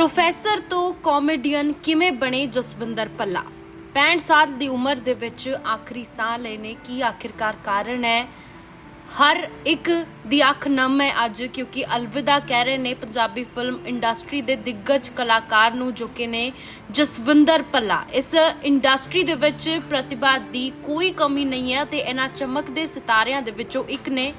Professor ਤੋਂ comedian ਕਿਵੇਂ ਬਣੇ ਜਸਵਿੰਦਰ ਪੱਲਾ 65 ਸਾਲ ਦੀ ਉਮਰ ਦੇ ਵਿੱਚ ਆਖਰੀ ਸਾਹ ਲਏ ਨੇ ਕੀ ਆਖਿਰਕਾਰ ਕਾਰਨ ਹੈ? ਹਰ ਇੱਕ ਦੀ ਅੱਖ ਨਮ ਹੈ ਅੱਜ, ਕਿਉਂਕਿ ਅਲਵਿਦਾ ਕਹਿ ਰਹੇ ਨੇ ਪੰਜਾਬੀ ਫਿਲਮ ਇੰਡਸਟਰੀ ਦੇ ਦਿੱਗਜ ਕਲਾਕਾਰ ਨੂੰ ਜੋ ਕਿ ਨੇ ਜਸਵਿੰਦਰ ਪੱਲਾ ਇਸ ਇੰਡਸਟਰੀ ਦੇ ਵਿੱਚ ਪ੍ਰਤਿਭਾ ਦੀ ਕੋਈ ਕਮੀ ਨਹੀਂ ਹੈ ਤੇ ਇਹਨਾਂ ਚਮਕਦੇ ਸਿਤਾਰਿਆਂ ਦੇ ਵਿੱਚੋਂ ਇੱਕ ਨੇ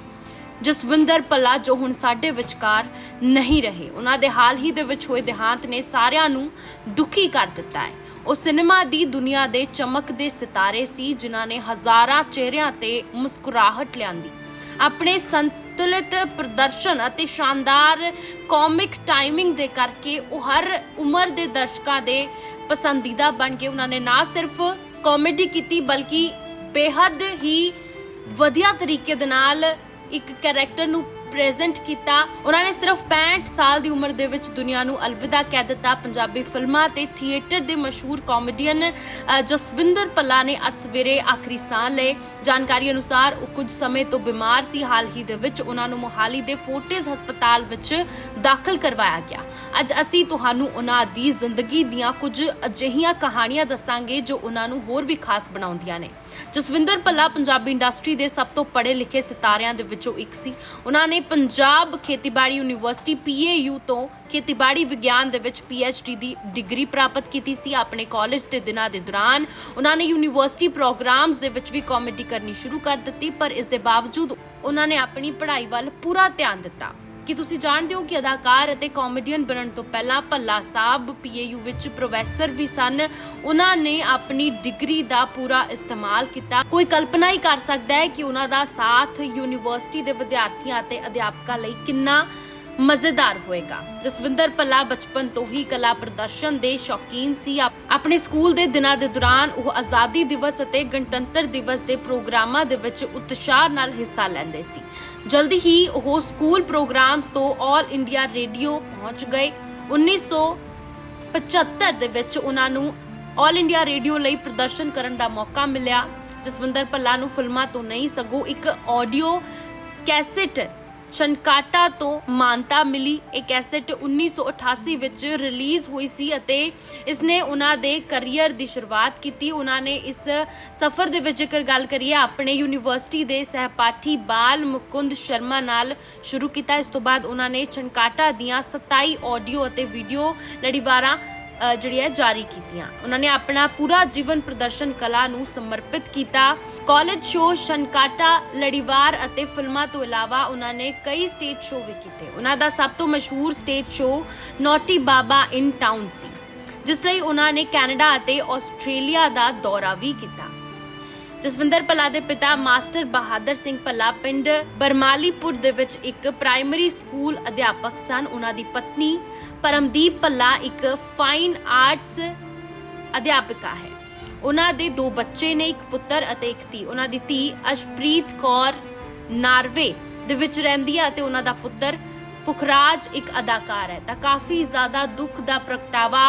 ਜਸਵਿੰਦਰ ਪੱਲਾ ਜੋ ਹੁਣ ਸਾਡੇ ਵਿਚਕਾਰ ਨਹੀਂ ਰਹੇ। ਉਹਨਾਂ ਦੇ ਹਾਲ ਹੀ ਦੇ ਵਿੱਚ ਹੋਏ ਦੇਹਾਂਤ ਨੇ ਸਾਰਿਆਂ ਨੂੰ ਦੁਖੀ ਕਰ ਦਿੱਤਾ ਹੈ। ਉਹ ਸਿਨੇਮਾ ਦੀ ਦੁਨੀਆ ਦੇ ਚਮਕਦੇ ਸਿਤਾਰੇ ਸੀ, ਜਿਨ੍ਹਾਂ ਨੇ ਹਜ਼ਾਰਾਂ ਚਿਹਰਿਆਂ ਤੇ ਮੁਸਕਰਾਹਟ ਲਿਆਂਦੀ। ਆਪਣੇ ਸੰਤੁਲਿਤ ਪ੍ਰਦਰਸ਼ਨ ਅਤੇ ਸ਼ਾਨਦਾਰ ਕਾਮਿਕ ਟਾਈਮਿੰਗ ਦੇ ਕਰਕੇ ਉਹ ਹਰ ਉਮਰ ਦੇ ਦਰਸ਼ਕਾਂ ਦੇ ਪਸੰਦੀਦਾ ਬਣ ਕੇ ਉਹਨਾਂ ਨੇ ਨਾ ਸਿਰਫ ਕਾਮੇਡੀ ਕੀਤੀ, ਬਲਕਿ ਬੇਹੱਦ ਹੀ ਵਧੀਆ ਤਰੀਕੇ ਦੇ ਨਾਲ ਇੱਕ ਕੈਰੈਕਟਰ ਨੂੰ ਪ੍ਰੈਜ਼ੈਂਟ ਕੀਤਾ। ਉਹਨਾਂ ਨੇ ਸਿਰਫ 65 ਸਾਲ ਦੀ ਉਮਰ ਦੇ ਵਿੱਚ ਦੁਨੀਆ ਨੂੰ ਅਲਵਿਦਾ ਕਹਿ ਦਿੱਤਾ। ਪੰਜਾਬੀ ਫਿਲਮਾਂ ਤੇ ਥੀਏਟਰ ਦੇ ਮਸ਼ਹੂਰ ਕਾਮੇਡੀਅਨ ਜਸਵਿੰਦਰ ਪੱਲਾ ਨੇ ਅੱਜ ਸਵੇਰੇ ਆਖਰੀ ਸਾਹ ਲਏ। ਜਾਣਕਾਰੀ ਅਨੁਸਾਰ ਉਹ ਕੁਝ ਸਮੇਂ ਤੋਂ ਬਿਮਾਰ ਸੀ। ਹਾਲ ਹੀ ਦੇ ਵਿੱਚ ਉਹਨਾਂ ਨੂੰ ਮੋਹਾਲੀ ਦੇ ਫੋਰਟਿਸ ਹਸਪਤਾਲ ਵਿੱਚ ਦਾਖਲ ਕਰਵਾਇਆ ਗਿਆ। ਅੱਜ ਅਸੀਂ ਤੁਹਾਨੂੰ ਉਹਨਾਂ ਦੀ ਜ਼ਿੰਦਗੀ ਦੀਆਂ ਕੁਝ ਅਜਿਹੀਆਂ ਕਹਾਣੀਆਂ ਦੱਸਾਂਗੇ ਜੋ ਉਹਨਾਂ ਨੂੰ ਹੋਰ ਵੀ ਖਾਸ ਬਣਾਉਂਦੀਆਂ ਨੇ। ਜਸਵਿੰਦਰ ਪੱਲਾ ਪੰਜਾਬੀ ਇੰਡਸਟਰੀ ਦੇ ਸਭ ਤੋਂ ਪੜ੍ਹੇ ਲਿਖੇ ਸਿਤਾਰਿਆਂ ਦੇ ਵਿੱਚੋਂ ਇੱਕ ਸੀ। ਉਹਨਾਂ ਨੇ ਪੰਜਾਬ ਖੇਤੀਬਾੜੀ ਯੂਨੀਵਰਸਿਟੀ ਪੀਏਯੂ ਤੋਂ ਖੇਤੀਬਾੜੀ ਵਿਗਿਆਨ ਦੇ ਵਿੱਚ ਪੀਐਚਡੀ ਦੀ ਡਿਗਰੀ ਪ੍ਰਾਪਤ ਕੀਤੀ ਸੀ ਆਪਣੇ ਕਾਲਜ ਦੇ ਦਿਨਾਂ ਦੇ ਦੌਰਾਨ। ਉਹਨਾਂ ਨੇ ਯੂਨੀਵਰਸਿਟੀ ਪ੍ਰੋਗਰਾਮਸ ਦੇ ਵਿੱਚ ਵੀ ਕਾਮੇਡੀ ਕਰਨੀ ਸ਼ੁਰੂ ਕਰ ਦਿੱਤੀ, ਪਰ ਇਸ ਦੇ ਬਾਵਜੂਦ ਉਹਨਾਂ ਨੇ ਆਪਣੀ ਪੜ੍ਹਾਈ ਵੱਲ ਪੂਰਾ ਧਿਆਨ ਦਿੱਤਾ। ਕੀ ਤੁਸੀਂ ਜਾਣਦੇ ਹੋ ਕਿ ਅਦਾਕਾਰ ਅਤੇ ਕਾਮੇਡੀਅਨ ਬਣਨ ਤੋਂ ਪਹਿਲਾਂ ਭੱਲਾ ਸਾਹਿਬ, ਪੀਏਯੂ ਵਿੱਚ ਪ੍ਰੋਫੈਸਰ ਵੀ ਸਨ। ਉਹਨਾਂ ਨੇ ਆਪਣੀ ਡਿਗਰੀ ਦਾ ਪੂਰਾ ਇਸਤੇਮਾਲ ਕੀਤਾ। ਕੋਈ ਕਲਪਨਾ ਹੀ ਕਰ ਸਕਦਾ ਹੈ ਕਿ ਉਹਨਾਂ ਦਾ ਸਾਥ ਯੂਨੀਵਰਸਿਟੀ ਦੇ ਵਿਦਿਆਰਥੀਆਂ ਅਤੇ ਅਧਿਆਪਕਾਂ ਲਈ ਕਿੰਨਾ ਮਜ਼ੇਦਾਰ ਹੋਏਗਾ। ਜਸਵਿੰਦਰ ਪੱਲਾ ਬਚਪਨ ਤੋਂ ਹੀ ਕਲਾ ਪ੍ਰਦਰਸ਼ਨ ਦੇ ਸ਼ੌਕੀਨ ਸੀ। ਆਪਣੇ ਸਕੂਲ ਦੇ ਦਿਨਾਂ ਦੇ ਦੌਰਾਨ ਉਹ ਆਜ਼ਾਦੀ ਦਿਵਸ ਅਤੇ ਗਣਤੰਤਰ ਦਿਵਸ ਦੇ ਪ੍ਰੋਗਰਾਮਾਂ ਦੇ ਵਿੱਚ ਉਤਸ਼ਾਹ ਨਾਲ ਹਿੱਸਾ ਲੈਂਦੇ ਸੀ। ਜਲਦੀ ਹੀ ਉਹ ਸਕੂਲ ਪ੍ਰੋਗਰਾਮਸ ਤੋਂ 올 ਇੰਡੀਆ ਰੇਡੀਓ ਪਹੁੰਚ ਗਏ। 1975 ਦੇ ਵਿੱਚ ਉਹਨਾਂ ਨੂੰ 올 ਇੰਡੀਆ ਰੇਡੀਓ ਲਈ ਪ੍ਰਦਰਸ਼ਨ ਕਰਨ ਦਾ ਮੌਕਾ ਮਿਲਿਆ। ਜਸਵਿੰਦਰ ਪੱਲਾ ਨੂੰ ਫਿਲਮਾਂ ਤੋਂ ਨਹੀਂ ਸਗੋਂ ਇੱਕ ਆਡੀਓ ਕੈਸੇਟ ਛਨਕਾਟਾ ਤੋਂ ਮਾਨਤਾ ਮਿਲੀ। ਇਹ ਕੈਸੇਟ 1988 ਵਿੱਚ ਰਿਲੀਜ਼ ਹੋਈ ਸੀ ਅਤੇ ਇਸ ਨੇ ਉਹਨਾਂ ਦੇ ਕੈਰੀਅਰ ਦੀ ਸ਼ੁਰੂਆਤ ਕੀਤੀ। ਉਹਨਾਂ ਨੇ ਇਸ ਸਫ਼ਰ ਦੇ ਵਿੱਚ ਜੇਕਰ ਗੱਲ ਕਰੀਏ, ਆਪਣੇ ਯੂਨੀਵਰਸਿਟੀ ਦੇ ਸਹਿਪਾਠੀ ਬਾਲ ਮੁਕੁੰਦ ਸ਼ਰਮਾ ਨਾਲ ਸ਼ੁਰੂ ਕੀਤਾ। ਇਸ ਤੋਂ ਬਾਅਦ ਉਹਨਾਂ ਨੇ ਛਨਕਾਟਾ ਦੀਆਂ 27 ਆਡੀਓ ਅਤੇ ਵੀਡੀਓ ਲੜੀਵਾਰਾਂ ਜਿਹੜੀ ਹੈ, ਜਾਰੀ ਕੀਤੀਆਂ। ਉਹਨਾਂ ਨੇ ਆਪਣਾ ਪੂਰਾ ਜੀਵਨ ਪ੍ਰਦਰਸ਼ਨ ਕਲਾ ਨੂੰ ਸਮਰਪਿਤ ਕੀਤਾ। ਕਾਲਜ ਸ਼ੋਅ ਸ਼ਨਕਾਟਾ, ਲੜੀਵਾਰ ਅਤੇ ਫਿਲਮਾਂ ਤੋਂ ਇਲਾਵਾ ਉਹਨਾਂ ਨੇ ਕਈ ਸਟੇਜ ਸ਼ੋਅ ਵੀ ਕੀਤੇ। ਉਹਨਾਂ ਦਾ ਸਭ ਤੋਂ ਮਸ਼ਹੂਰ stage show naughty baba in town ਸੀ, ਜਿਸ ਲਈ ਉਹਨਾਂ ਨੇ ਕੈਨੇਡਾ ਅਤੇ ਆਸਟ੍ਰੇਲੀਆ ਦਾ ਦੌਰਾ ਵੀ ਕੀਤਾ। ਜਸਵਿੰਦਰ ਪੱਲਾ ਦੇ ਪਿਤਾ ਮਾਸਟਰ ਬਹਾਦਰ ਸਿੰਘ ਪੱਲਾ ਪਿੰਡ ਬਰਮਾਲੀਪੁਰ ਦੇ ਵਿੱਚ ਇੱਕ ਪ੍ਰਾਇਮਰੀ ਸਕੂਲ ਅਧਿਆਪਕ ਸਨ। ਉਹਨਾਂ ਦੀ ਪਤਨੀ ਪਰਮਦੀਪ ਪੱਲਾ ਇੱਕ ਫਾਈਨ ਆਰਟਸ ਅਧਿਆਪਿਕਾ ਹੈ। ਉਹਨਾਂ ਦੇ ਦੋ ਬੱਚੇ ਨੇ, ਇੱਕ ਪੁੱਤਰ ਅਤੇ ਇੱਕ ਧੀ। ਉਹਨਾਂ ਦੀ ਧੀ ਅਸ਼ਪ੍ਰੀਤ ਕੌਰ ਨਾਰਵੇ ਦੇ ਵਿੱਚ ਰਹਿੰਦੀ ਹੈ ਅਤੇ ਉਹਨਾਂ ਦਾ ਪੁੱਤਰ ਪੁਖਰਾਜ ਇੱਕ ਅਦਾਕਾਰ ਹੈ। ਤਾਂ ਕਾਫੀ ਜ਼ਿਆਦਾ ਦੁੱਖ ਦਾ ਪ੍ਰਗਟਾਵਾ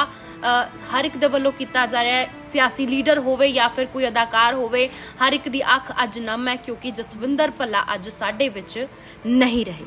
ਹਰ ਇੱਕ ਦੇ ਵੱਲੋਂ ਕੀਤਾ ਜਾ ਰਿਹਾ ਹੈ। ਸਿਆਸੀ ਲੀਡਰ ਹੋਵੇ ਜਾਂ ਫਿਰ ਕੋਈ ਅਦਾਕਾਰ ਹੋਵੇ, ਹਰ ਇੱਕ ਦੀ ਅੱਖ ਅੱਜ ਨਮ ਹੈ ਕਿਉਂਕਿ ਜਸਵਿੰਦਰ ਭੱਲਾ ਅੱਜ ਸਾਡੇ ਵਿੱਚ ਨਹੀਂ ਰਹੇ।